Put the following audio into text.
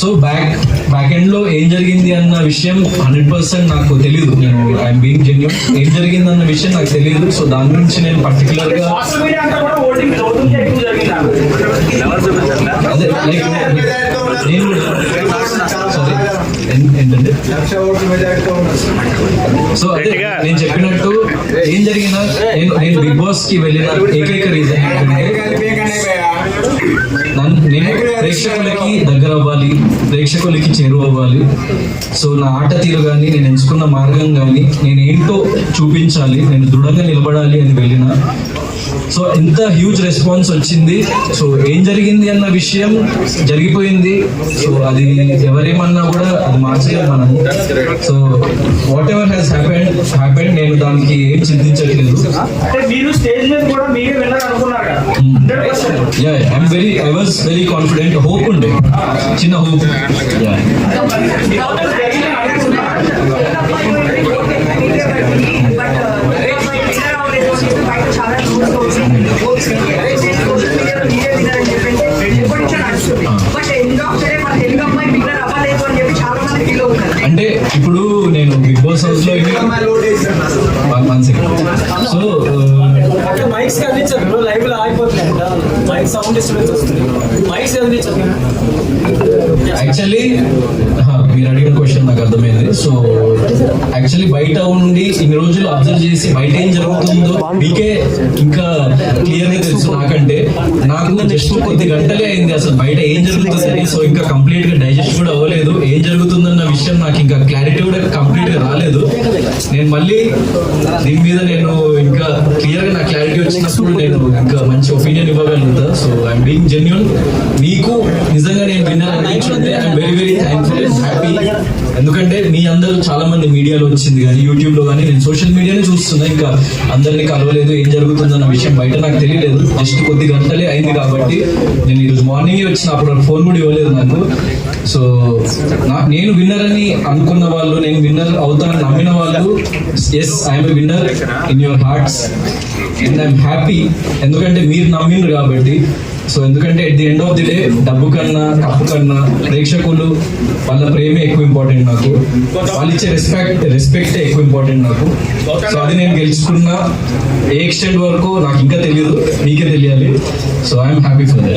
So back back ఎండ్లో ఏం జరిగింది అన్న విషయం హండ్రెడ్ పర్సెంట్ నాకు తెలియదు నేను ఐఎమ్ బీయింగ్ జెన్యున్ ఏం జరిగింది అన్న విషయం నాకు తెలియదు సో దాని గురించి నేను పర్టికులర్గా అదే లైక్ నేను సో అదే నేను చెప్పినట్టు ఏం జరిగినా నేను నేను బిగ్ బాస్కి వెళ్ళిన ఏకైక రీజన్ నేను ప్రేక్షకులకి దగ్గర అవ్వాలి ప్రేక్షకులకి చేరువవ్వాలి సో నా ఆట తీరు కానీ నేను ఎంచుకున్న మార్గం కానీ నేను ఏంటో చూపించాలి నేను దృఢంగా నిలబడాలి అని వెళ్ళిన సో ఇంత హ్యూజ్ రెస్పాన్స్ వచ్చింది. సో ఏం జరిగింది అన్న విషయం జరిగిపోయింది. సో అది ఎవరేమన్నా కూడా అది మార్చలేదు మనం. So whatever has happened happened నేను దానికి ఏం చింతించట్లేదు. Yeah I'm very I was very confident hope ఉండే. చిన్న hope yeah one second so mics అందించారు లైవ్లో ఆగిపోతున్నాయి మైక్ సౌండ్ డిస్టర్బెన్స్ వస్తుంది. మైక్స్ అందించారు. యాక్చువల్లీ మీరు అడిగిన క్వశ్చన్ నాకు అర్థమైంది. సో యాక్చువల్లీ బయట ఉండి ఇన్ని రోజులు అబ్జర్వ్ చేసి బయట ఏం జరుగుతుందో మీకే ఇంకా క్లియర్గా తెలుసు నాకంటే. నాకు జస్ట్ కొద్ది గంటలే అయింది అసలు బయట ఏం జరుగుతుంది సో ఇంకా కంప్లీట్గా డైజెస్ట్ కూడా అవ్వలేదు. ఏం జరుగుతుందన్న విషయం నాకు ఇంకా క్లారిటీ కూడా కంప్లీట్గా రాలేదు. నేను మళ్ళీ దీని మీద నేను ఇంకా క్లియర్గా నా క్లారిటీ వచ్చినప్పుడు నేను ఇంకా మంచి ఒపీనియన్ ఇవ్వగలుగుతా. సో ఐఎమ్ బీయింగ్ జెన్యున్ మీకు నిజంగా నేను winner అనిపించుంటే I'm very very thankful and happy ఎందుకంటే మీ అందరూ చాలా మంది మీడియాలో వచ్చింది కానీ యూట్యూబ్లో కానీ నేను సోషల్ మీడియానే చూస్తున్నా. ఇంకా అందరినీ కలవలేదు ఏం జరుగుతుందన్న విషయం బయట నాకు తెలియలేదు. జస్ట్ కొద్ది గంటలే అయింది కాబట్టి నేను ఈరోజు మార్నింగ్ వచ్చిన అప్పుడు ఫోన్ కూడా ఇవ్వలేదు నాకు. సో నా నేను విన్నర్ అని అనుకున్న వాళ్ళు నేను విన్నర్ అవుతానని నమ్మిన వాళ్ళు yes I'm winner in your hearts and I'm happy ఎందుకంటే మీరు నమ్మిండ్రు కాబట్టి. సో ఎందుకంటే at the end of the day డబ్బు కన్నా కప్పు కన్నా ప్రేక్షకులు వాళ్ళ ప్రేమే ఎక్కువ ఇంపార్టెంట్ నాకు. వాళ్ళు ఇచ్చే రెస్పెక్ట్ రెస్పెక్టే ఎక్కువ ఇంపార్టెంట్ నాకు. సో అది నేను గెలుచుకున్న ఏ ఎక్స్టెంట్ వరకు నాకు ఇంకా తెలియదు మీకే తెలియాలి. So I'm happy for that